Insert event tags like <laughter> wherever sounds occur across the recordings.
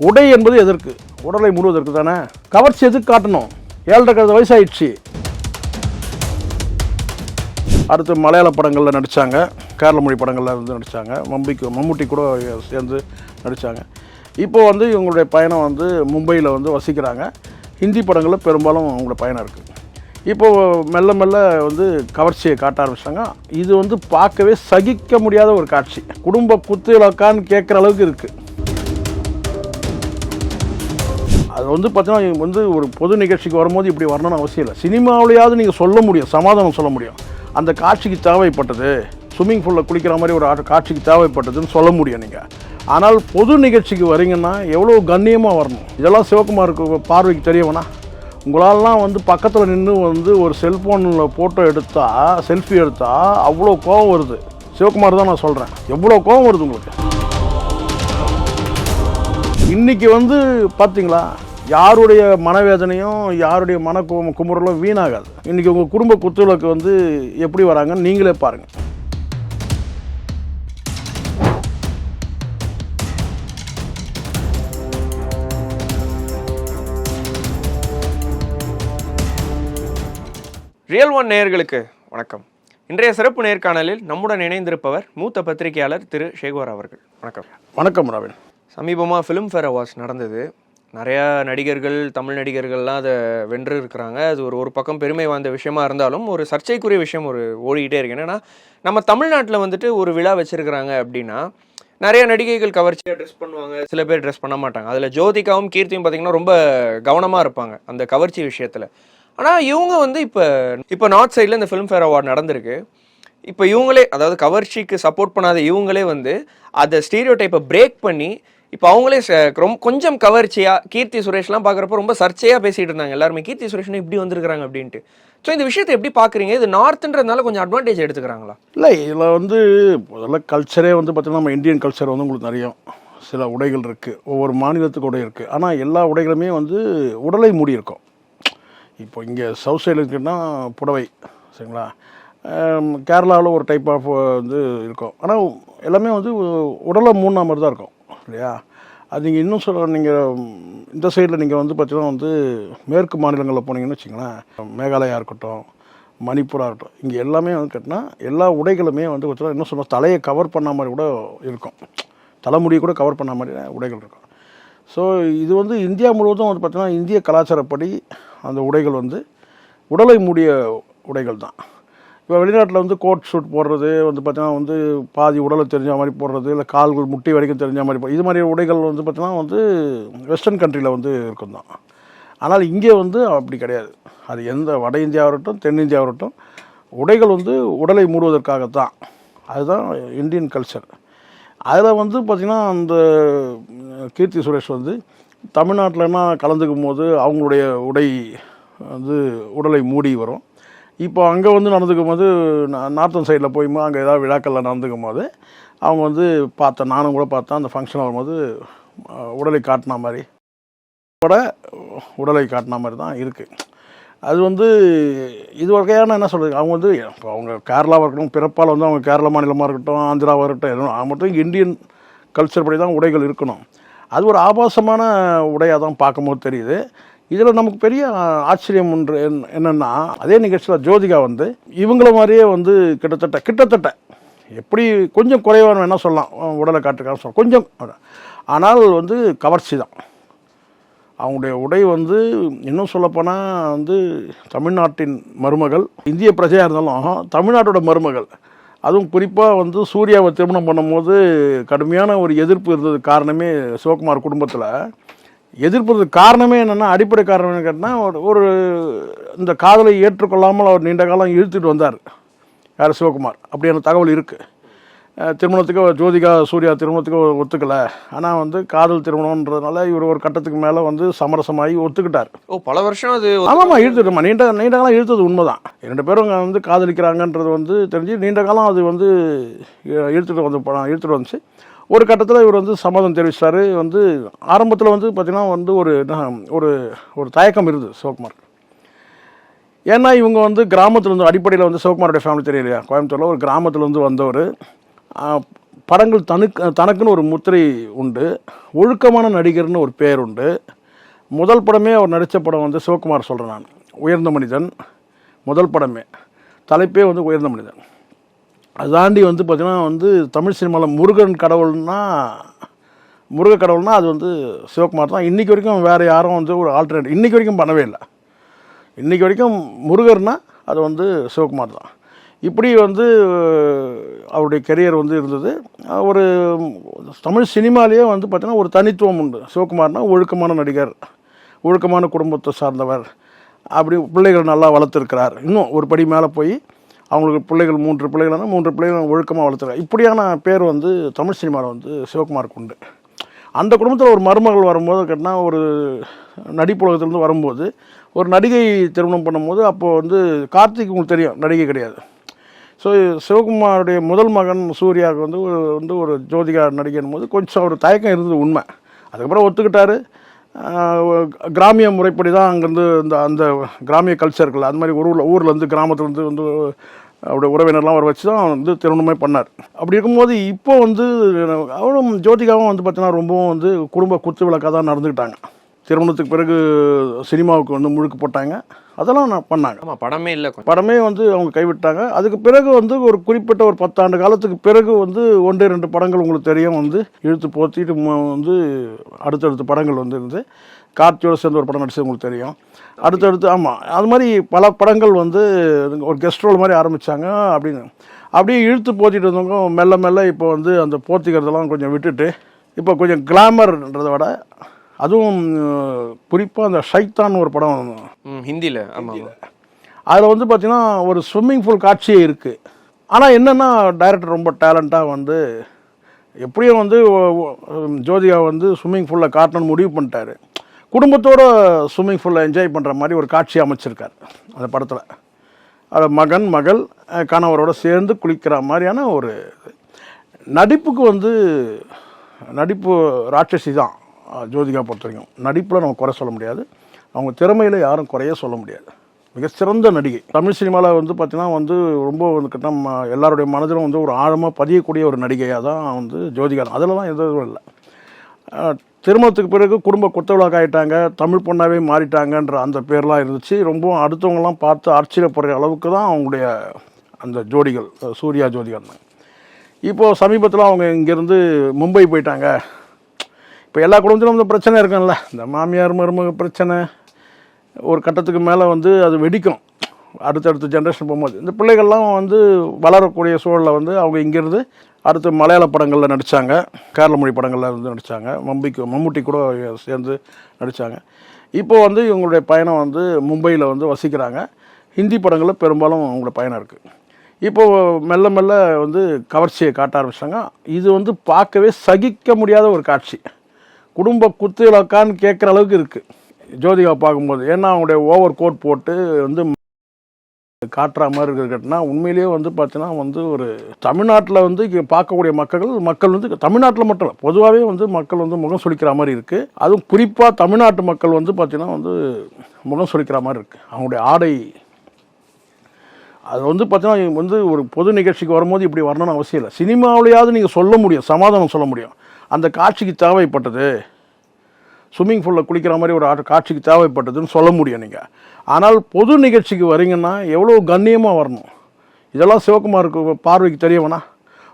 உடை என்பது எதற்கு? உடலை முழுவதற்கு தானே? கவர்ச்சி எதுக்கு காட்டணும்? ஏழரை கழுத வயசாயிடுச்சு. அடுத்து மலையாள படங்களில் நடித்தாங்க கேரள மொழி படங்களில் வந்து நடித்தாங்க மம்பிக்கு மம்முட்டி கூட சேர்ந்து நடித்தாங்க இப்போ வந்து இவங்களுடைய பயணம் வந்து மும்பையில் வந்து வசிக்கிறாங்க. ஹிந்தி படங்களில் பெரும்பாலும் அவங்களோட பயணம் இருக்குது இப்போது மெல்ல மெல்ல வந்து கவர்ச்சியை காட்ட ஆரம்பிச்சிட்டாங்க இது வந்து பார்க்கவே சகிக்க முடியாத ஒரு காட்சி. குடும்ப குத்துலக்கான்னு கேட்குற அளவுக்கு இருக்குது அது வந்து பார்த்தீங்கன்னா வந்து ஒரு பொது நிகழ்ச்சிக்கு வரும்போது இப்படி வரணும்னு அவசியம் இல்லை. சினிமாவிலையாவது நீங்கள் சொல்ல முடியும் சமாதானம் சொல்ல முடியும். அந்த காட்சிக்கு தேவைப்பட்டது ஸ்விம்மிங் பூலில் குளிக்கிற மாதிரி ஒரு ஆட்ட- காட்சிக்கு தேவைப்பட்டதுன்னு சொல்ல முடியும் நீங்கள் ஆனால் பொது நிகழ்ச்சிக்கு வரீங்கன்னா எவ்வளோ கண்ணியமாக வரணும்? இதெல்லாம் சிவகுமாருக்கு பார்வைக்கு தெரியவனா? உங்களாலலாம் வந்து பக்கத்தில் நின்று வந்து ஒரு செல்ஃபோனில் ஃபோட்டோ எடுத்தால் செல்ஃபி எடுத்தால் அவ்வளோ கோவம் வருது. சிவகுமார் தான் நான் சொல்கிறேன் எவ்வளோ கோவம் வருது உங்களுக்கு? இன்னைக்கு வந்து பார்த்தீங்களா யாருடைய மனவேதனையும் யாருடைய மன குமுறலும் வீணாகாது. இன்னைக்கு உங்கள் குடும்ப குத்துவிளக்கு வந்து எப்படி வராங்கன்னு நீங்களே பாருங்கள் ரியல் ஒன் நேயர்களுக்கு வணக்கம். இன்றைய சிறப்பு நேர்காணலில் நம்முடன் இணைந்திருப்பவர் மூத்த பத்திரிகையாளர் திரு. ஷேகுவர் அவர்கள். வணக்கம். வணக்கம் ரவீன் சமீபமாக ஃபிலிம்ஃபேர் அவார்ட்ஸ் நடந்தது. நிறையா நடிகர்கள் தமிழ் நடிகர்கள்லாம் அதை வென்று இருக்கிறாங்க. அது ஒரு ஒரு பக்கம் பெருமை வாய்ந்த விஷயமா இருந்தாலும் ஒரு சர்ச்சைக்குரிய விஷயம் ஒரு ஓடிக்கிட்டே இருக்கு. என்னென்னா நம்ம தமிழ்நாட்டில் வந்துட்டு ஒரு விழா வச்சுருக்கிறாங்க அப்படின்னா நிறைய நடிகைகள் கவர்ச்சியாக ட்ரெஸ் பண்ணுவாங்க. சில பேர் ட்ரெஸ் பண்ண மாட்டாங்க. அதில் ஜோதிகாவும் கீர்த்தியும் பார்த்தீங்கன்னா ரொம்ப கவனமாக இருப்பாங்க அந்த கவர்ச்சி விஷயத்தில். ஆனால் இவங்க வந்து இப்போ இப்போ நார்த் சைடில் இந்த ஃபிலிம்ஃபேர் அவார்டு நடந்திருக்கு. இப்போ இவங்களே அதாவது கவர்ச்சிக்கு சப்போர்ட் பண்ணாத இவங்களே வந்து அதை ஸ்டீரியோ டைப்பை பிரேக் பண்ணி இப்போ அவங்களே ரொம்ப கொஞ்சம் கவர்ச்சியாக கீர்த்தி சுரேஷ்லாம் பார்க்குறப்ப ரொம்ப சர்ச்சையாக பேசிகிட்டு இருந்தாங்க. எல்லாருமே கீர்த்தி சுரேஷ்னு இப்படி வந்திருக்கிறாங்க அப்படின்ட்டு. ஸோ இந்த விஷயத்தை எப்படி பார்க்குறீங்க இது நார்த்ன்றதுனால கொஞ்சம் அட்வான்டேஜ் எடுத்துக்கிறாங்களா? இல்லை இதில் வந்து முதல்ல கல்ச்சரே வந்து பார்த்தீங்கன்னா நம்ம இந்தியன் கல்ச்சர் வந்து உங்களுக்கு நிறைய சில உடைகள் இருக்குது ஒவ்வொரு மாநிலத்துக்கு உடை இருக்குது ஆனால் எல்லா உடைகளுமே வந்து உடலை மூடி இருக்கும். இப்போ இங்கே சவுத் சைடில் இருக்குன்னா புடவை சரிங்களா? கேரளாவில் ஒரு டைப் ஆஃப் வந்து இருக்கும். ஆனால் எல்லாமே வந்து உடலை மூணா மாதிரி தான் இருக்கும். இல்லையா? அது நீங்கள் இன்னும் சொல்ல நீங்கள் இந்த சைடில் நீங்கள் வந்து பார்த்தீங்கன்னா வந்து மேற்கு மாநிலங்களில் போனீங்கன்னு வச்சிங்களேன் மேகாலயா இருக்கட்டும் மணிப்பூராக இருக்கட்டும் இங்கே எல்லாமே வந்து கேட்டினா எல்லா உடைகளுமே வந்து பார்த்தீங்கன்னா இன்னும் சொல்ல தலையை கவர் பண்ண மாதிரி கூட இருக்கும். தலைமுடியை கூட கவர் பண்ண மாதிரி உடைகள் இருக்கும். ஸோ இது வந்து இந்தியா முழுவதும் வந்து பார்த்திங்கன்னா இந்திய கலாச்சாரப்படி அந்த உடைகள் வந்து உடலை மூடிய உடைகள் தான். இப்போ வெளிநாட்டில் வந்து கோட் ஷூட் போடுறது வந்து பார்த்தீங்கன்னா வந்து பாதி உடலை தெரிஞ்ச மாதிரி போடுறது இல்லை கால்கள் முட்டி வரைக்கும் தெரிஞ்ச மாதிரி போ- இது மாதிரி உடைகள் வந்து பார்த்தீங்கன்னா வந்து வெஸ்டர்ன் கண்ட்ரியில் வந்து இருக்கும் தான் ஆனால் இங்கே வந்து அப்படி கிடையாது. அது எந்த வட இந்தியாவட்டும் தென்னிந்தியாவாகட்டும் உடைகள் வந்து உடலை மூடுவதற்காகத்தான். அதுதான் இந்தியன் கல்ச்சர் அதில் வந்து பார்த்திங்கன்னா அந்த கீர்த்தி சுரேஷ் வந்து தமிழ்நாட்டிலனா கலந்துக்கும் போது அவங்களுடைய உடை வந்து உடலை மூடி வரும். இப்போ அங்கே வந்து நடந்துக்கும் போது நார்த்தன் சைடில் போய் அங்கே ஏதாவது விழாக்களில் நடந்துக்கும் போது அவங்க வந்து பார்த்தேன் நானும் கூட பார்த்தேன் அந்த ஃபங்க்ஷன் வரும்போது உடலை காட்டின மாதிரி. கூட உடலை காட்டின மாதிரி தான் இருக்குது அது வந்து இது வகையான என்ன சொல்கிறது அவங்க வந்து இப்போ அவங்க கேரளாவாக இருக்கட்டும் பிறப்பால் வந்து அவங்க கேரள மாநிலமாக இருக்கட்டும் ஆந்திராவாக இருக்கட்டும் எதுவும் அவங்க மட்டும் இந்தியன் கல்ச்சர் படி தான் உடைகள் இருக்கணும். அது ஒரு ஆபாசமான உடையாக தான் பார்க்கும்போது தெரியுது. இதில் நமக்கு பெரிய ஆச்சரியம் ஒன்று என்னென்னா அதே நிகழ்ச்சியில் ஜோதிகா வந்து இவங்கள மாதிரியே வந்து கிட்டத்தட்ட கிட்டத்தட்ட எப்படி கொஞ்சம் குறைவான வேணால் சொல்லலாம் உடலை காட்டுக்காக சொல்லலாம் கொஞ்சம் ஆனால் வந்து கவர்ச்சி தான். அவங்களுடைய உடை வந்து இன்னும் சொல்லப்போனால் வந்து தமிழ்நாட்டின் மருமகள் இந்திய பிரஜையாக இருந்தாலும் தமிழ்நாட்டோட மருமகள். அதுவும் குறிப்பாக வந்து சூர்யாவை திருமணம் பண்ணும்போது கடுமையான ஒரு எதிர்ப்பு இருந்தது காரணமே சிவகுமார் குடும்பத்தில். எதிர்ப்பதற்கு காரணமே என்னென்னா அடிப்படை காரணம் என்னன்னு கேட்டால் ஒரு ஒரு இந்த காதலை ஏற்றுக்கொள்ளாமல் அவர் நீண்ட காலம் இழுத்துட்டு வந்தார். யார்? சிவகுமார். அப்படியான தகவல் இருக்குது திருமணத்துக்கு ஜோதிகா சூர்யா திருமணத்துக்கு ஒத்துக்கலை. ஆனால் வந்து காதல் திருமணம்ன்றதுனால இவர் ஒரு கட்டத்துக்கு மேலே வந்து சமரசமாகி ஒத்துக்கிட்டார். ஓ பல வருஷம் அது ஆமாம்மா இழுத்துட்டோம்மா நீண்ட நீண்ட காலம் இழுத்தது உண்மைதான். இரண்டு பேரும் வந்து காதலிக்கிறாங்கன்றது வந்து தெரிஞ்சு நீண்ட காலம் அது வந்து இழுத்துட்டு வந்து இழுத்துட்டு வந்துச்சு. ஒரு கட்டத்தில் இவர் வந்து சம்மதம் தெரிவித்தார் வந்து ஆரம்பத்தில் வந்து பார்த்திங்கன்னா வந்து ஒரு ஒரு ஒரு தயக்கம் இருந்தது சிவகுமார். ஏன்னா இவங்க வந்து கிராமத்தில் வந்து அடிப்படையில் வந்து சிவகுமாரோட ஃபேமிலி தெரியலையா கோயம்புத்தூரில் ஒரு கிராமத்துலேருந்து வந்தவர். படங்கள் தனக்கு தனக்குன்னு ஒரு முத்திரை உண்டு. ஒழுக்கமான நடிகர்னு ஒரு பேர் உண்டு. முதல் படமே அவர் நடித்த படம் வந்து சிவகுமார் சொல்கிறேன் நான். உயர்ந்த மனிதன். முதல் படமே. தலைப்பே வந்து உயர்ந்த மனிதன். அதை தாண்டி வந்து பார்த்தீங்கன்னா வந்து தமிழ் சினிமாவில் முருகன் கடவுள்னா முருக கடவுள்னா அது வந்து சிவகுமார் தான். இன்றைக்கி வரைக்கும் வேறு யாரும் வந்து ஒரு ஆல்டர்னேட் இன்றைக்கி வரைக்கும் பண்ணவே இல்லை. இன்றைக்கி வரைக்கும் முருகர்னால் அது வந்து சிவகுமார் தான். இப்படி வந்து அவருடைய கெரியர் வந்து இருந்தது. ஒரு தமிழ் சினிமாலேயே வந்து பார்த்திங்கன்னா ஒரு தனித்துவம் உண்டு. சிவகுமார்னால் ஒழுக்கமான நடிகர் ஒழுக்கமான குடும்பத்தை சார்ந்தவர். அப்படி பிள்ளைகள் நல்லா வளர்த்துருக்கிறார். இன்னும் ஒரு படி மேலே போய் அவங்களுக்கு பிள்ளைகள் மூன்று பிள்ளைகள்னா மூன்று பிள்ளைகள் ஒழுக்கமாக வளர்த்துருக்காரு இப்படியான பேர் வந்து தமிழ் சினிமாவில் வந்து சிவகுமாருக்கு உண்டு. அந்த குடும்பத்தில் ஒரு மருமகள் வரும்போது கேட்டால் ஒரு நடிப்புலகத்துலேருந்து வரும்போது ஒரு நடிகை திருமணம் பண்ணும்போது அப்போது வந்து கார்த்திக் உங்களுக்கு தெரியும் நடிகை கிடையாது. ஸோ சிவகுமாருடைய முதல் மகன் சூர்யாவுக்கு வந்து ஒரு வந்து ஒரு ஜோதிகா நடிகன் போது கொஞ்சம் ஒரு தயக்கம் இருந்தது உண்மை. அதுக்கப்புறம் ஒத்துக்கிட்டாரு. கிராமிய முறைப்படி தான் அங்கேருந்து இந்த அந்த கிராமிய கல்ச்சர்கள் அது மாதிரி ஊரில் ஊர்லேருந்து கிராமத்துலேருந்து வந்து அவருடைய உறவினர்லாம் வர வச்சு தான் வந்து திருமணமே பண்ணார். அப்படி இருக்கும்போது இப்போ வந்து அவரும் ஜோதிகாவும் வந்து பார்த்தீங்கன்னா ரொம்பவும் வந்து குடும்ப குத்து விளக்காக தான் நடந்துக்கிட்டாங்க திருமணத்துக்கு பிறகு சினிமாவுக்கு வந்து முழுக்க போட்டாங்க. அதெல்லாம் நான் பண்ணாங்க. ஆமா படமே இல்லை படமே வந்து அவங்க கைவிட்டாங்க. அதுக்கு பிறகு வந்து ஒரு குறிப்பிட்ட ஒரு பத்தாண்டு காலத்துக்கு பிறகு வந்து ஒன்று ரெண்டு படங்கள் உங்களுக்கு தெரியும் வந்து இழுத்து போத்திட்டு வந்து அடுத்தடுத்த படங்கள் வந்து இருந்து கார்த்தியோட சேர்ந்து ஒரு படம் நடிச்சது உங்களுக்கு தெரியும். அடுத்தடுத்து ஆமாம் அது மாதிரி பல படங்கள் வந்து ஒரு கெஸ்ட் ரோல் மாதிரி ஆரம்பித்தாங்க அப்படின்னு. அப்படியே இழுத்து போத்திட்டு இருந்தவங்க மெல்ல மெல்ல இப்போ வந்து அந்த போத்திக்கிறதெல்லாம் கொஞ்சம் விட்டுட்டு இப்போ கொஞ்சம் கிளாமர்ன்றதை விட அதுவும் குறிப்பாக அந்த ஷைத்தான் ஒரு படம் ஹிந்தியில். ஆமாம் அதில் வந்து பார்த்தீங்கன்னா ஒரு ஸ்விம்மிங் பூல் காட்சியே இருக்குது ஆனால் என்னென்னா டைரக்டர் ரொம்ப டேலண்ட்டாக வந்து எப்படியும் வந்து ஜோதிகா வந்து ஸ்விம்மிங் பூலில் காட்டணும்னு முடிவு பண்ணிட்டாரு. குடும்பத்தோட ஸ்விம்மிங் பூலில் என்ஜாய் பண்ணுற மாதிரி ஒரு காட்சி அமைச்சிருக்காரு அந்த படத்தில். அது மகன் மகள் கணவரோட சேர்ந்து குளிக்கிற மாதிரியான ஒரு இது. நடிப்புக்கு வந்து நடிப்பு ராட்சசி தான் ஜோதிகா பொறுத்த வரைக்கும் நடிப்பில் நம்ம குறை சொல்ல முடியாது. அவங்க திறமையில் யாரும் குறைய சொல்ல முடியாது. மிக சிறந்த நடிகை. தமிழ் சினிமாவில் வந்து பார்த்தீங்கன்னா வந்து ரொம்ப வந்து கிட்ட எல்லாருடைய மனதிலும் வந்து ஒரு ஆழமாக பதியக்கூடிய ஒரு நடிகையாக தான் வந்து ஜோதிகா அதில் தான் எதுவும் இல்லை. திருமணத்துக்கு பிறகு குடும்ப குத்தவிழாக்கு ஆகிட்டாங்க தமிழ் பொண்ணாகவே மாறிட்டாங்கன்ற அந்த பேர்லாம் இருந்துச்சு. ரொம்பவும் அடுத்தவங்கலாம் பார்த்து ஆச்சரியப்படுற அளவுக்கு தான் அவங்களுடைய அந்த ஜோடிகள் சூர்யா ஜோதிகா இப்போது சமீபத்தில் அவங்க இங்கேருந்து மும்பை போயிட்டாங்க. இப்போ எல்லா குடும்பத்திலும் வந்து பிரச்சனை இருக்கும்ல. இந்த மாமியார் மருமக பிரச்சனை ஒரு கட்டத்துக்கு மேலே வந்து அது வெடிக்கும். அடுத்தடுத்த ஜென்ரேஷன் போகும்போது. இந்த பிள்ளைகள்லாம் வந்து வளரக்கூடிய சூழலில் வந்து அவங்க இங்கேருந்து அடுத்து மலையாள படங்களில் நடித்தாங்க கேரள மொழி படங்களில் இருந்து நடித்தாங்க மம்பிக்கு மம்முட்டி கூட சேர்ந்து நடித்தாங்க இப்போ வந்து இவங்களுடைய பயணம் வந்து மும்பையில் வந்து வசிக்கிறாங்க. ஹிந்தி படங்களில் பெரும்பாலும் அவங்களோட பயணம் இருக்குது இப்போது மெல்ல மெல்ல வந்து கவர்ச்சியை காட்ட ஆரம்பிச்சாங்க. இது வந்து பார்க்கவே சகிக்க முடியாத ஒரு காட்சி. குடும்ப குத்துவிளக்கான்னு கேட்குற அளவுக்கு இருக்குது ஜோதிகா பார்க்கும்போது. ஏன்னா அவங்களுடைய ஓவர் கோட் போட்டு வந்து காட்டுற மாதிரி இருக்கிறதுனா உண்மையிலேயே வந்து பார்த்தீங்கன்னா வந்து ஒரு தமிழ்நாட்டில் வந்து பார்க்கக்கூடிய மக்கள் மக்கள் வந்து தமிழ்நாட்டில் மட்டும் இல்லை பொதுவாகவே வந்து மக்கள் வந்து முகம் சுழிக்கிற மாதிரி இருக்குது அதுவும் குறிப்பாக தமிழ்நாட்டு மக்கள் வந்து பார்த்தீங்கன்னா வந்து முகம் சுழிக்கிற மாதிரி இருக்குது அவங்களுடைய ஆடை அது வந்து பார்த்தீங்கன்னா வந்து ஒரு பொது நிகழ்ச்சிக்கு வரும்போது இப்படி வரணும்னு அவசியம் இல்லை. சினிமாவிலையாவது நீங்கள் சொல்ல முடியும் சமாதானம் சொல்ல முடியும். அந்த காட்சிக்கு தேவைப்பட்டது. ஸ்விம்மிங் பூலில் குளிக்கிற மாதிரி ஒரு காட்சிக்கு தேவைப்பட்டதுன்னு சொல்ல முடியும் நீங்கள் ஆனால் பொது நிகழ்ச்சிக்கு வரீங்கன்னா எவ்வளோ கண்ணியமாக வரணும். இதெல்லாம் சிவகுமாருக்கு பார்வைக்கு தெரியவனா?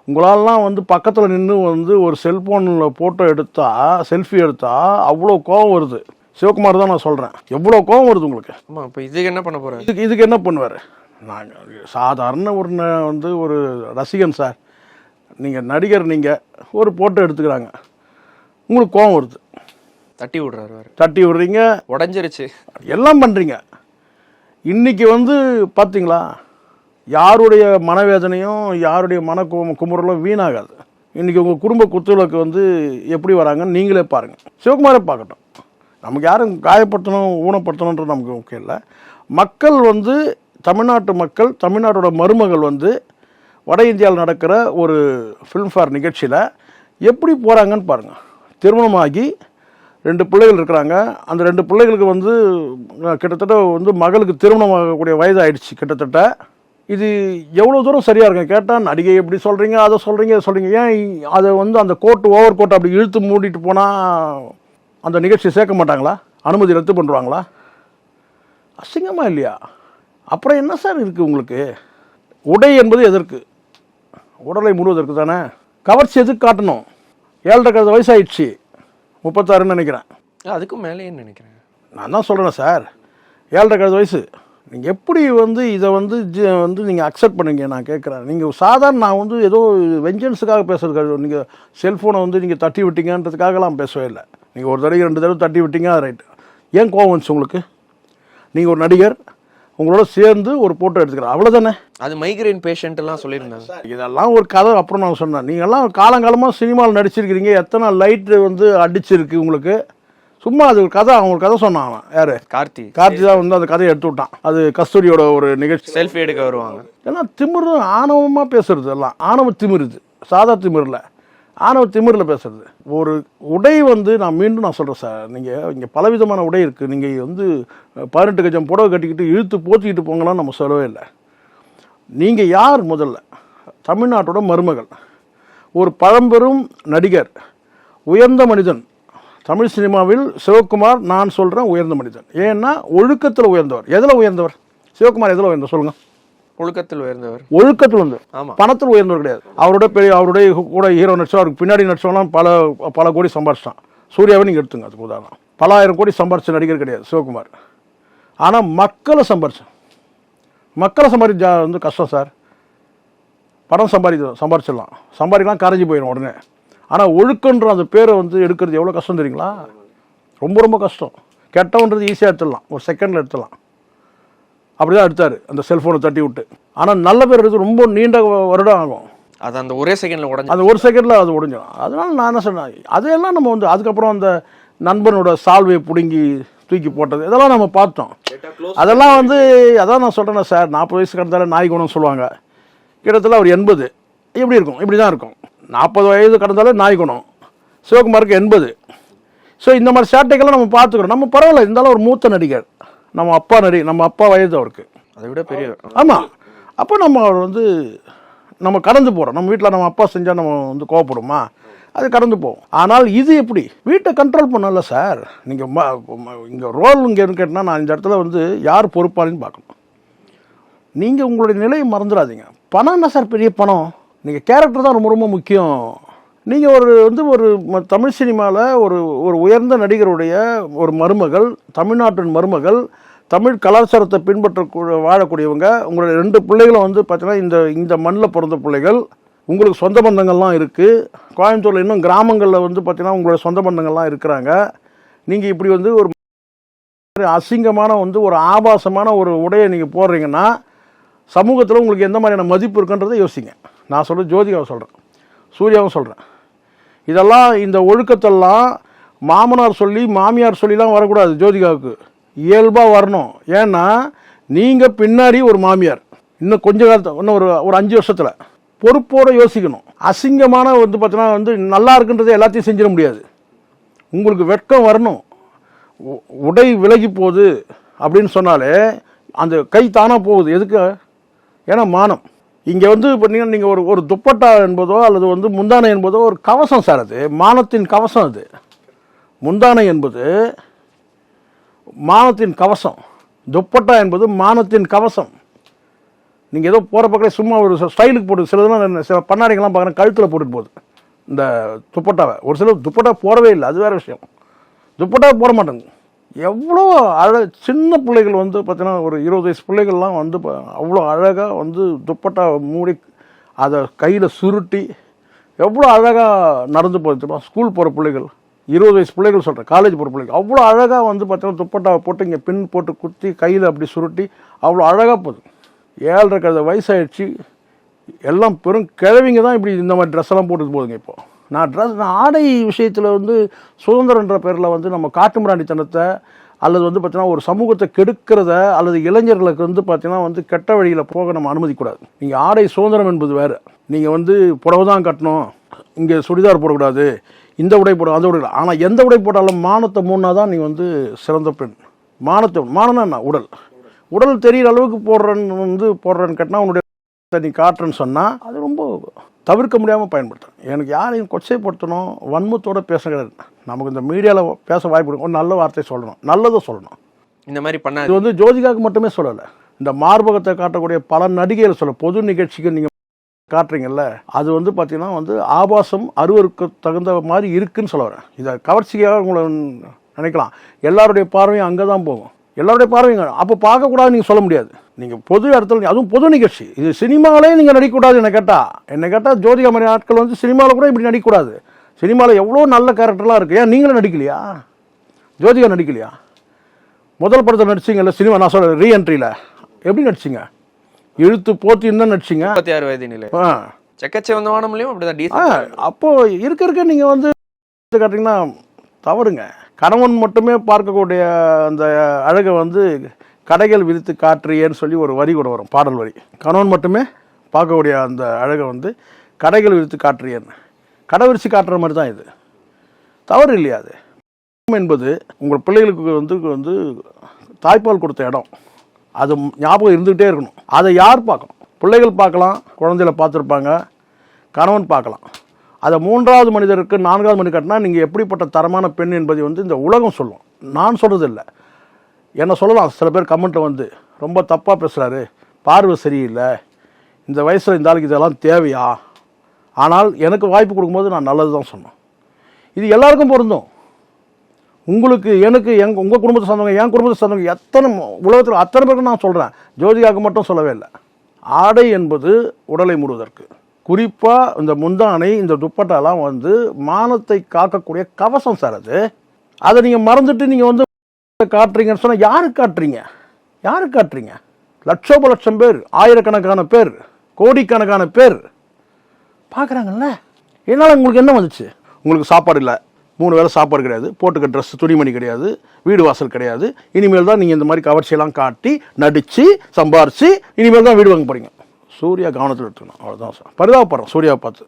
உங்களாலலாம் வந்து பக்கத்தில் நின்று வந்து ஒரு செல்ஃபோனில் ஃபோட்டோ எடுத்தால் செல்ஃபி எடுத்தால் அவ்வளோ கோவம் வருது. சிவகுமார் தான் நான் சொல்கிறேன் எவ்வளோ கோவம் வருது உங்களுக்கு? ஆமாம் இப்போ இதுக்கு என்ன பண்ண போகிறாரு இதுக்கு இதுக்கு என்ன பண்ணுவார்? நாங்கள் சாதாரண ஒரு ந- வந்து ஒரு ரசிகன் சார். நீங்கள் நடிகர் நீங்கள் ஒரு ஃபோட்டோ எடுத்துக்கிறாங்க. உங்களுக்கு கோவம் வருது. தட்டி விடுறாரு தட்டி விடுறீங்க. உடஞ்சிருச்சு. எல்லாம் பண்ணுறீங்க இன்னைக்கு வந்து பார்த்தீங்களா யாருடைய மனவேதனையும் யாருடைய மன குமுறலும் வீணாகாது. இன்னைக்கு உங்கள் குடும்ப குத்துவிளக்கு வந்து எப்படி வராங்கன்னு நீங்களே பாருங்கள் சிவகுமாரே பார்க்கட்டும். நமக்கு யாரும் காயப்படுத்தணும் ஊனப்படுத்தணுன்றது நமக்கு முக்கியம் இல்லை. மக்கள் வந்து தமிழ்நாட்டு மக்கள் தமிழ்நாட்டோட மருமகள் வந்து வட இந்தியாவில் நடக்கிற ஒரு ஃபிலிம்ஃபேர் நிகழ்ச்சியில் எப்படி போகிறாங்கன்னு பாருங்கள் திருமணமாகி ரெண்டு பிள்ளைகள் இருக்கிறாங்க. அந்த ரெண்டு பிள்ளைகளுக்கு வந்து கிட்டத்தட்ட வந்து மகளுக்கு திருமணம் ஆகக்கூடிய வயது ஆயிடுச்சு கிட்டத்தட்ட. இது எவ்வளோ தூரம் சரியாக இருக்கும்? கேட்டால் நடிகை எப்படி சொல்கிறீங்க அதை சொல்கிறீங்க இதை சொல்கிறீங்க ஏன் அதை வந்து அந்த கோட்டு ஓவர் கோட்டை அப்படி இழுத்து மூடிட்டு போனால் அந்த நிகழ்ச்சி சேர்க்க மாட்டாங்களா? அனுமதி ரத்து பண்ணுவாங்களா அசிங்கமாக இல்லையா? அப்புறம் என்ன சார் இருக்குது உங்களுக்கு? உடை என்பது எதற்கு? உடலை மூடுவதற்கு தானே? கவர்ச்சி எதுக்கு காட்டணும்? ஏழரை கழுத வயசாயிடுச்சு. முப்பத்தாறுன்னு நினைக்கிறேன். அதுக்கும் மேலேயே நினைக்கிறேன். நான் தான் சொல்கிறேன் சார். ஏழரை கழுத வயசு. நீங்கள் எப்படி வந்து இதை வந்து வந்து நீங்கள் அக்செப்ட் பண்ணுங்க நான் கேட்குறேன். நீங்கள் சாதாரண நான் வந்து ஏதோ வெஞ்சன்ஸுக்காக பேசுறது நீங்கள் செல்ஃபோனை வந்து நீங்கள் தட்டி விட்டீங்கன்றதுக்காகலாம் பேசவே இல்லை. நீங்கள் ஒரு தடவை ரெண்டு தடவை தட்டி விட்டீங்க ரைட் ஏன் கோவம் வந்துச்சு உங்களுக்கு? நீங்கள் ஒரு நடிகர் உங்களோட சேர்ந்து ஒரு ஃபோட்டோ எடுத்துக்கிறேன். அவ்வளோதானே அது மைக்ரைன் பேஷண்ட் எல்லாம் சொல்லியிருந்தாங்க. இதெல்லாம் ஒரு கதை. அப்புறம் நான் சொன்னேன். நீங்கள்லாம் காலங்காலமாக சினிமாவில் நடிச்சிருக்கிறீங்க. எத்தனை லைட்டு வந்து அடிச்சிருக்கு உங்களுக்கு? சும்மா அது ஒரு கதை. அவங்க கதை சொன்னான் அவன் யார்? கார்த்தி. கார்த்தி தான் வந்து அந்த கதையை எடுத்து விட்டான். அது கஸ்தூரியோட ஒரு நிகழ்ச்சி. செல்ஃபி எடுக்க வருவாங்க. எல்லாம் திமிரு ஆணவமாக பேசுறது எல்லாம். ஆணவ திமிருது. சாதா திமிரில். ஆணவ திமிரில் பேசுறது. ஒரு உடை வந்து நான் மீண்டும் நான் சொல்கிறேன் சார். நீங்கள் இங்கே பலவிதமான உடை இருக்குது நீங்கள் வந்து பதினெட்டு கஜம் புடவை கட்டிக்கிட்டு இழுத்து போத்திக்கிட்டு போங்களான்னு நம்ம சொல்லவே இல்லை. நீங்கள் யார் முதல்ல? தமிழ்நாட்டோட மருமகள். ஒரு பழம்பெரும் நடிகர். உயர்ந்த மனிதன். தமிழ் சினிமாவில் சிவகுமார் நான் சொல்கிறேன் உயர்ந்த மனிதன். ஏன்னா ஒழுக்கத்தில் உயர்ந்தவர். எதில் உயர்ந்தவர்? சிவகுமார் எதில் உயர்ந்தவர்? சொல்லுங்கள் ஒழுக்கத்தில் உயர்ந்தவர். ஒழுக்கத்தில் வந்து ஆமா. பணத்தில் உயர்ந்தவர் கிடையாது. அவரோட பெரிய அவருடைய கூட ஹீரோ நடிச்சா அவருக்கு பின்னாடி நடிச்சவங்களாம் பல பல கோடி சம்பாரிச்சிட்டான். சூர்யாவை நீங்கள் எடுத்துங்க அதுக்கு உதாரணம். பல ஆயிரம் கோடி சம்பாரிச்ச நடிகர் கிடையாது சிவகுமார். ஆனால் மக்களை சம்பாரிச்சேன் மக்களை சம்பாதிச்சா வந்து கஷ்டம் சார். பணம் சம்பாதி சம்பாரிச்சிடலாம். சம்பாதிக்கலாம் கரைஞ்சி போயிடும் உடனே. ஆனால் ஒழுக்கன்ற அந்த பேரை வந்து எடுக்கிறது எவ்வளோ கஷ்டம் தெரியுங்களா? ரொம்ப ரொம்ப கஷ்டம். கெட்டவன்றது ஈஸியாக எடுத்துடலாம். ஒரு செகண்டில் எடுத்துடலாம். அப்படி தான் எடுத்தார் அந்த செல்ஃபோனை தட்டி விட்டு. ஆனால் நல்ல பேர் எடுத்து ரொம்ப நீண்ட வருடம் ஆகும். அது அந்த ஒரே செகண்ட்ல உடஞ்சு அந்த ஒரு செகண்டில் அது ஒடிஞ்சிடும் அதனால நான் என்ன சொன்னேன் அதையெல்லாம் நம்ம வந்து அதுக்கப்புறம் அந்த நண்பனோட சால்வையை பிடுங்கி தூக்கி போட்டது இதெல்லாம் நம்ம பார்த்தோம். அதெல்லாம் வந்து அதான் நான் சொல்கிறேன்னா சார் நாற்பது வயசு கடந்தால நாய் குணம் சொல்லுவாங்க. கிட்டத்தட்ட ஒரு எண்பது. இப்படி இருக்கும் இப்படி தான் இருக்கும். நாற்பது வயது கடந்தாலே நாய் குணம். சிவகுமாருக்கு எண்பது. ஸோ இந்த மாதிரி சேட்டைகள்லாம் நம்ம பார்த்துக்கிறோம். நம்ம பரவாயில்ல இருந்தாலும் ஒரு மூத்த நடிகர். நம்ம அப்பா நடி நம்ம அப்பா வயது அவருக்கு. அதை விட பெரிய ஆமாம் அப்போ நம்ம அவர் வந்து நம்ம கடந்து போகிறோம் நம்ம வீட்டில் நம்ம அப்பா செஞ்சால் நம்ம வந்து கோவப்படுமா அது கடந்து போகும் ஆனால் இது எப்படி? வீட்டை கண்ட்ரோல் பண்ணல சார் நீங்கள் இங்கே ரோல் இங்கே கேட்டால் நான் இந்த இடத்துல வந்து யார் பொறுப்பாளின்னு பார்க்கணும். நீங்கள் உங்களுடைய நிலையை மறந்துடாதீங்க. பணம் என்ன சார் பெரிய பணம். நீங்கள் கேரக்டர் தான் ரொம்ப ரொம்ப முக்கியம். நீங்கள் ஒரு வந்து ஒரு ம- தமிழ் சினிமாவில் ஒரு ஒரு உயர்ந்த நடிகருடைய ஒரு மருமகள் தமிழ்நாட்டின் மருமகள் தமிழ் கலாச்சாரத்தை பின்பற்ற வாழக்கூடியவங்க உங்களுடைய ரெண்டு பிள்ளைகளும் வந்து பார்த்தீங்கன்னா இந்த இந்த மண்ணில் பிறந்த பிள்ளைகள். உங்களுக்கு சொந்த பந்தங்கள்லாம் இருக்குது கோயம்புத்தூரில் இன்னும் கிராமங்களில் வந்து பார்த்திங்கன்னா உங்களோட சொந்த பந்தங்கள்லாம் இருக்கிறாங்க. நீங்கள் இப்படி வந்து ஒரு அசிங்கமான வந்து ஒரு ஆபாசமான ஒரு உடையை நீங்கள் போடுறீங்கன்னா சமூகத்தில் உங்களுக்கு எந்த மாதிரியான மதிப்பு இருக்குன்றதை யோசிங்க. நான் சொல்கிறேன் ஜோதிகாவை சொல்கிறேன் சூர்யாவும் சொல்கிறேன் இதெல்லாம் இந்த ஒழுக்கத்தெல்லாம் மாமனார் சொல்லி மாமியார் சொல்லிலாம் வரக்கூடாது ஜோதிகாவுக்கு. இயல்பாக வரணும். ஏன்னா நீங்கள் பின்னாடி ஒரு மாமியார். இன்னும் கொஞ்ச காலத்தில் இன்னும் ஒரு ஒரு அஞ்சு வருஷத்தில். பொறுப்போடு யோசிக்கணும். அசிங்கமான வந்து பார்த்தீங்கன்னா வந்து நல்லா இருக்குன்றதை எல்லாத்தையும் செஞ்சிட முடியாது. உங்களுக்கு வெட்கம் வரணும். உ- உடை விலகி போகுது அப்படின்னு சொன்னாலே அந்த கை தானாக போகுது. எதுக்கு? ஏன்னா மானம். இங்கே வந்து பார்த்தீங்கன்னா நீங்கள் ஒரு ஒரு துப்பட்டா என்பதோ அல்லது வந்து முந்தானை என்பதோ ஒரு கவசம் சார் அது. மானத்தின் கவசம் அது. முந்தானை என்பது மானத்தின் கவசம். துப்பட்டா என்பது மானத்தின் கவசம். நீங்கள் ஏதோ போகிற பக்கத்தில் சும்மா ஒரு ஸ்டைலுக்கு போட்டு சிலதெல்லாம் சில பண்ணாடிகள்லாம் பார்க்குறேன் கழுத்தில் போட்டுட்டு போகுது. இந்த துப்பட்டாவை. ஒரு சிலர் துப்பட்டா போடவே இல்லை அது வேறு விஷயம். துப்பட்டா போட மாட்டேங்குது எவ்வளோ அழ சின்ன பிள்ளைகள் வந்து பார்த்தீங்கன்னா ஒரு இருபது வயசு பிள்ளைகள்லாம் வந்து அவ்வளோ அழகாக வந்து துப்பட்டா மூடி அதை கையில் சுருட்டி எவ்வளோ அழகாக நடந்து போச்சுமா ஸ்கூல் போகிற பிள்ளைகள் இருபது வயசு பிள்ளைகள் சொல்கிறேன் காலேஜ் போகிற பிள்ளைகள் அவ்வளோ அழகாக வந்து பார்த்தீங்கன்னா துப்பட்டாவை போட்டு இங்கே பின் போட்டு குத்தி கையில் அப்படி சுருட்டி அவ்வளோ அழகாக போகுது. ஏழரை கதை வயசாகிடுச்சு எல்லாம் பெரும் கிழவிங்க தான் இப்படி இந்த மாதிரி ட்ரெஸ் எல்லாம் போட்டுட்டு போகுதுங்க இப்போ. நான் ட்ரெஸ் நான் ஆடை விஷயத்தில் வந்து சுதந்திரன்ற பேரில் வந்து நம்ம காட்டுமிராண்டித்தனத்தை அல்லது வந்து பார்த்தீங்கன்னா ஒரு சமூகத்தை கெடுக்கிறத அல்லது இளைஞர்களுக்கு வந்து பார்த்தீங்கன்னா வந்து கெட்ட வழியில் போக நம்ம அனுமதிக்கூடாது. நீங்கள் ஆடை சுதந்திரம் என்பது வேறு. நீங்கள் வந்து புடவை தான் கட்டணும். இங்கே சுடிதார் போடக்கூடாது. இந்த உடை போட அந்த உடை ஆனால் எந்த உடை போட்டாலும் மானத்தை மூணா தான் நீ வந்து சிறந்த பெண். மானத்தை மானம்னா என்ன? உடல். உடல் தெரியிற அளவுக்கு போடுறேன்னு வந்து போடுறேன்னு கேட்டால் உன்னுடைய <laughs> நீ காட்டுறேன்னு சொன்னால் அது ரொம்ப தவிர்க்க முடியாமல் பயன்படுத்தும் எனக்கு யாரையும் கொச்சைப்படுத்தணும் வன்மத்தோட பேச கிடையாது நமக்கு இந்த மீடியாவில் பேச வாய்ப்பு இருக்கும் ஒரு நல்ல வார்த்தை சொல்லணும். நல்லதை சொல்லணும். இந்த மாதிரி பண்ணாது இது வந்து ஜோதிகாவுக்கு மட்டுமே சொல்லலை. இந்த மார்பகத்தை காட்டக்கூடிய பல நடிகைகள் சொல்ல பொது நிகழ்ச்சிக்கு நீங்கள் காட்டுறீங்கல்ல அது வந்து பார்த்தீங்கன்னா வந்து ஆபாசம் அருவருக்கு தகுந்த மாதிரி இருக்குன்னு சொல்ல வரேன். இதை கவர்ச்சிக்காக உங்களை நினைக்கலாம். எல்லாருடைய பார்வையும் அங்கே தான் போகும். எல்லாருடைய பார்வையும் அப்போ பார்க்கக்கூடாது நீங்கள் சொல்ல முடியாது. நீங்கள் பொது இடத்துல அதுவும் பொது நிகழ்ச்சி. இது சினிமாவிலே நீங்கள் நடிக்கக்கூடாது என்ன கேட்டால் என்ன கேட்டால் ஜோதிகா மாதிரி ஆட்கள் வந்து சினிமாவில் கூட இப்படி நடிக்கக்கூடாது. சினிமாவில் எவ்வளோ நல்ல கேரக்டர்லாம் இருக்குது ஏன் நீங்களும் நடிக்கலையா? ஜோதிகா நடிக்கலையா? முதல் படத்தில் நடிச்சிங்கல்ல சினிமா நான் சொல்கிறேன் ரீஎன்ட்ரியில் எப்படி நடிச்சிங்க? இழுத்து போத்தின்னு தான் நடிச்சிங்க? முப்பத்தி ஆறு வயது நிலை ஆ. செக்கச்சவந்தவானம்லையும் அப்படிதான் ஆ டீசல் அப்போது இருக்க இருக்க நீங்கள் வந்து காட்டிங்கன்னா தவறுங்க. கணவன் மட்டுமே பார்க்கக்கூடிய அந்த அழகை வந்து கடைகள் விரித்து காற்றியேன்னு சொல்லி ஒரு வரி கூட வரும் பாடல் வரி. கணவன் மட்டுமே பார்க்கக்கூடிய அந்த அழகை வந்து கடைகள் விரித்து காட்டுறியேன்னு கடை விரித்து காட்டுற மாதிரி தான் இது. தவறு இல்லையா அது? என்பது உங்கள் பிள்ளைகளுக்கு வந்து வந்து தாய்ப்பால் கொடுத்த இடம். அது ஞாபகம் இருந்துகிட்டே இருக்கணும். அதை யார் பார்க்கணும்? பிள்ளைகள் பார்க்கலாம் குழந்தைகளை பார்த்துருப்பாங்க கணவன் பார்க்கலாம். அதை மூன்றாவது மனிதருக்கு நான்காவது மணி கட்டினா நீங்கள் எப்படிப்பட்ட தரமான பெண் என்பதை வந்து இந்த உலகம் சொல்லும். நான் சொல்கிறது இல்லை என்னை சொல்லலாம். சில பேர் கமெண்ட்டில் வந்து ரொம்ப தப்பாக பேசுகிறாரு பார்வை சரியில்லை. இந்த வயசில் இந்த ஆளுக்கு இதெல்லாம் தேவையா? ஆனால் எனக்கு வாய்ப்பு கொடுக்கும்போது நான் நல்லது தான் சொன்னேன். இது எல்லாருக்கும் பொருந்தும். உங்களுக்கு எனக்கு எங் உங்கள் குடும்பத்தை சார்ந்தவங்க என் குடும்பத்தை சார்ந்தவங்க எத்தனை உலகத்தில் அத்தனை பேருக்கு நான் சொல்கிறேன் ஜோதிகாவுக்கு மட்டும் சொல்லவே இல்லை. ஆடை என்பது உடலை மூடுவதற்கு. குறிப்பாக இந்த முந்தானை இந்த துப்பட்டாலாம் வந்து மானத்தை காக்கக்கூடிய கவசம் சார் அது. அதை நீங்கள் மறந்துட்டு நீங்கள் வந்து காட்டுறீங்கன்னு சொன்னால் யாருக்கு காட்டுறீங்க? யாருக்கு காட்டுறீங்க? லட்சோப லட்சம் பேர் ஆயிரக்கணக்கான பேர் கோடிக்கணக்கான பேர் பார்க்குறாங்கல்ல என்னால் உங்களுக்கு என்ன வந்துச்சு? உங்களுக்கு சாப்பாடு இல்லை. மூணு வேளை சாப்பாடு கிடையாது. போட்டுக்க ட்ரெஸ் துணிமணி கிடையாது. வீடு வாசல் கிடையாது. இனிமேல் தான் நீங்கள் இந்த மாதிரி கவர்ச்சியெல்லாம் காட்டி நடித்து சம்பாரித்து இனிமேல் தான் வீடு வாங்க போகிறீங்க சூர்யா கவனத்தில் எடுத்துக்கணும். அவ்வளோதான் சார். பரிதாபப்படுறேன் சூர்யாவை பார்த்து.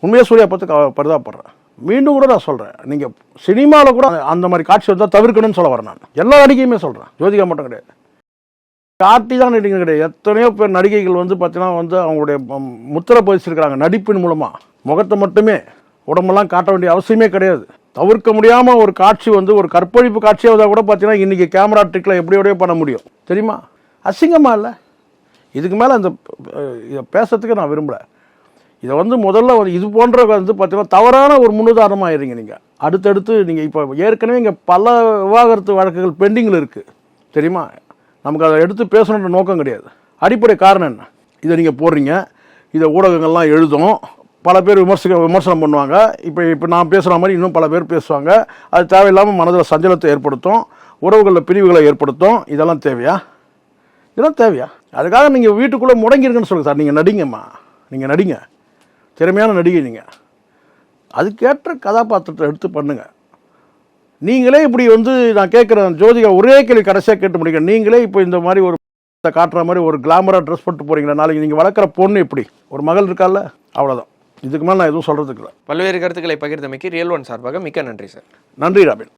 உண்மையாக சூர்யா பார்த்து க- பரிதாபப்படுறேன். மீண்டும் கூட நான் சொல்கிறேன் நீங்கள் சினிமாவில் கூட அந்த மாதிரி காட்சி வந்தால் தவிர்க்கணும்னு சொல்ல வரேன் நான். எல்லா நடிகையுமே சொல்கிறேன் ஜோதிகா மட்டும் கிடையாது. காட்டி தான் நடிகை கிடையாது. எத்தனையோ பேர் நடிகைகள் வந்து பார்த்தீங்கன்னா வந்து அவங்களுடைய முத்திரை பதிச்சிருக்கிறாங்க நடிப்பின் மூலமாக முகத்தை மட்டுமே. உடம்பெல்லாம் காட்ட வேண்டிய அவசியமே கிடையாது. தவிர்க்க முடியாமல் ஒரு காட்சி வந்து ஒரு கற்பழிப்பு காட்சியாக கூட பார்த்தீங்கன்னா இன்றைக்கி கேமரா ட்ரிக்கில் எப்படியோடய பண்ண முடியும். தெரியுமா? அசிங்கமாக இல்லை? இதுக்கு மேலே அந்த இதை பேசுறதுக்கு நான் விரும்பலை. இதை வந்து முதல்ல இது போன்ற வந்து பார்த்தீங்கன்னா தவறான ஒரு முன்னுதாரணமாக ஆயிடுறீங்க நீங்கள் அடுத்தடுத்து நீங்கள் இப்போ ஏற்கனவே இங்கே பல விவாகரத்து வழக்குகள் பெண்டிங்கில் இருக்குது தெரியுமா? நமக்கு அதை எடுத்து பேசணுன்ற நோக்கம் கிடையாது. அடிப்படை காரணம் என்ன? இதை நீங்கள் போடுறீங்க. இதை ஊடகங்கள்லாம் எழுதும். பல பேர் விமர்சிக்க விமர்சனம் பண்ணுவாங்க. இப்போ இப்போ நான் பேசுகிற மாதிரி இன்னும் பல பேர் பேசுவாங்க. அது தேவையில்லாமல் மனதில் சஞ்சலத்தை ஏற்படுத்தும். உறவுகளில் பிரிவுகளை ஏற்படுத்தும். இதெல்லாம் தேவையா? இதெல்லாம் தேவையா? அதுக்காக நீங்கள் வீட்டுக்குள்ளே முடங்கிருக்குன்னு சொல்லுங்க சார். நீங்கள் நடிங்கம்மா. நீங்கள் நடிங்க. திறமையான நடிகை நீங்கள் அதுக்கேற்ற கதாபாத்திரத்தை எடுத்து பண்ணுங்கள் நீங்களே இப்படி வந்து நான் கேட்குறேன் ஜோதிகா ஒரே கேள்வி கடைசியாக கேட்டு முடிக்கிறேன். நீங்களே இப்போ இந்த மாதிரி ஒரு காட்டுற மாதிரி ஒரு கிளாமராக ட்ரெஸ் போட்டு போகிறீங்களா நாளைக்கு நீங்கள் வளர்க்குற பொண்ணு எப்படி? ஒரு மகள் இருக்கால்ல? அவ்வளோதான் இதுக்கு மேலே நான் எதுவும் சொல்கிறதுக்கு இல்லை. பல்வேறு கருத்துக்களை பகிர்ந்தமைக்கு ரியல் ஒன் சார்பாக மிக்க நன்றி சார். நன்றி ராபின்.